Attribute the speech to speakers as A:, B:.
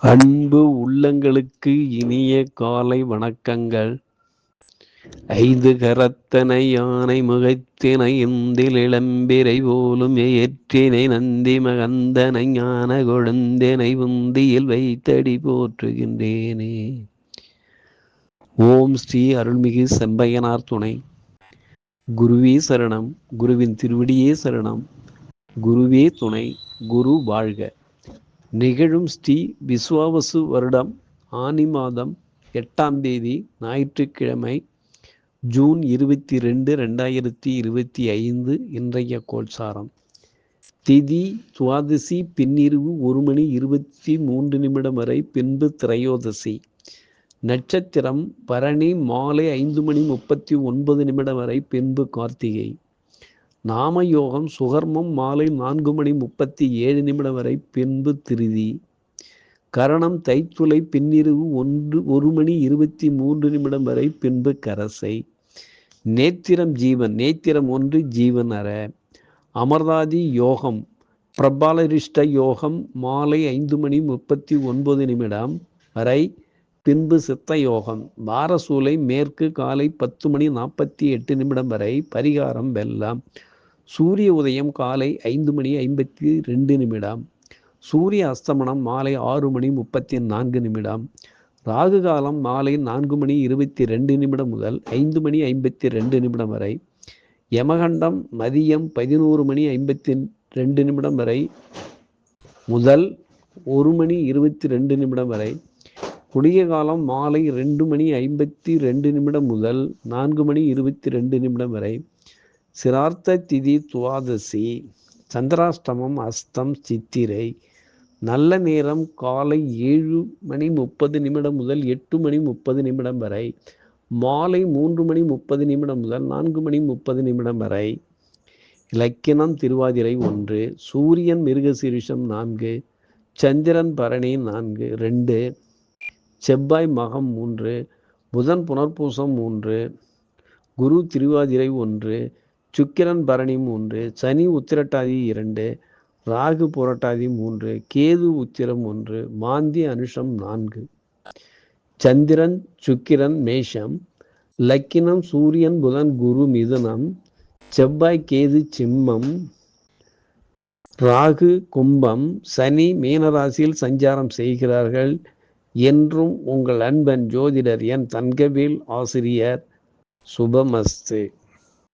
A: அன்பு உள்ளங்களுக்கு இனிய காலை வணக்கங்கள். ஐந்து கரத்தனை யானை முகைத்தினை இந்தில் இளம்பிரை போலும் ஏற்றினை நந்தி மகந்தனை ஞான கொழுந்தினை உந்தியில் வைத்தடி போற்றுகின்றேனே. ஓம் ஸ்ரீ அருள்மிகு செம்பையனார் துணை. குருவே சரணம். குருவின் திருவடியே சரணம். குருவே துணை. குரு வாழ்க. நிகழும் ஸ்ரீ விஸ்வாவசு வருடம் ஆனி மாதம் எட்டாம் தேதி ஞாயிற்றுக்கிழமை ஜூன் இருபத்தி ரெண்டு ரெண்டாயிரத்தி இருபத்தி ஐந்து இன்றைய கோட்சாரம். திதி துவாதசி பின்னிரவு ஒரு மணி இருபத்தி மூன்று நிமிடம் வரை பின்பு திரையோதசி. நட்சத்திரம் பரணி மாலை ஐந்து மணி முப்பத்தி ஒன்பது நிமிடம் வரை பின்பு கார்த்திகை. நாமயோகம் சுகர்மம் மாலை நான்கு மணி முப்பத்தி ஏழு நிமிடம் வரை பின்பு திருதி. கரணம் தைத்துளை பின்னிரவு ஒன்று ஒரு மணி இருபத்தி மூன்று நிமிடம் வரை பின்பு கரசை. நேத்திரம் ஜீவன் நேத்திரம் ஒன்று ஜீவன் அற. அமர்தாதி யோகம் பிரபாலரிஷ்ட யோகம் மாலை ஐந்து மணி முப்பத்தி ஒன்பது நிமிடம் வரை பின்பு சித்த யோகம். வாரசூலை மேற்கு காலை பத்து மணி நாற்பத்தி எட்டு நிமிடம் வரை பரிகாரம் வெல்லாம். சூரிய உதயம் காலை ஐந்து மணி ஐம்பத்தி ரெண்டு நிமிடம். சூரிய அஸ்தமனம் மாலை ஆறு மணி முப்பத்தி நான்கு நிமிடம். ராகு காலம் மாலை நான்கு மணி இருபத்தி ரெண்டு நிமிடம் முதல் ஐந்து மணி ஐம்பத்தி ரெண்டு நிமிடம் வரை. யமகண்டம் மதியம் பதினோரு மணி ஐம்பத்தி ரெண்டு நிமிடம் வரை. முதல் ஒரு மணி இருபத்தி ரெண்டு நிமிடம் வரை. குடிய காலம் மாலை ரெண்டு மணி ஐம்பத்தி ரெண்டு நிமிடம் முதல் நான்கு மணி இருபத்தி ரெண்டு நிமிடம் வரை. சிரார்த்த திதி துவாதசி சந்திராஷ்டமம் அஸ்தம் சித்திரை நல்ல நேரம் காலை ஏழு மணி முப்பது நிமிடம் முதல் எட்டு மணி முப்பது நிமிடம் வரை மாலை மூன்று மணி முப்பது நிமிடம் முதல் நான்கு மணி முப்பது நிமிடம் வரை. இலக்கினம் திருவாதிரை ஒன்று சூரியன் மிருகசீரிஷம் நான்கு சந்திரன் பரணி நான்கு ரெண்டு செவ்வாய் மகம் மூன்று புதன் புனர்பூசம் மூன்று குரு திருவாதிரை ஒன்று சுக்கிரன் பரணி மூன்று சனி உத்திரட்டாதி இரண்டு ராகு புரட்டாதி மூன்று கேது உத்திரம் ஒன்று மாந்தி அனுஷம் நான்கு. சந்திரன் சுக்கிரன் மேஷம் லக்கினம் சூரியன் புதன் குரு மிதுனம் செவ்வாய் கேது சிம்மம் ராகு கும்பம் சனி மீனராசியில் சஞ்சாரம் செய்கிறார்கள். என்றும் உங்கள் அன்பன் ஜோதிடர் என் தங்கவேல் ஆசிரியர் சுபமஸ்து.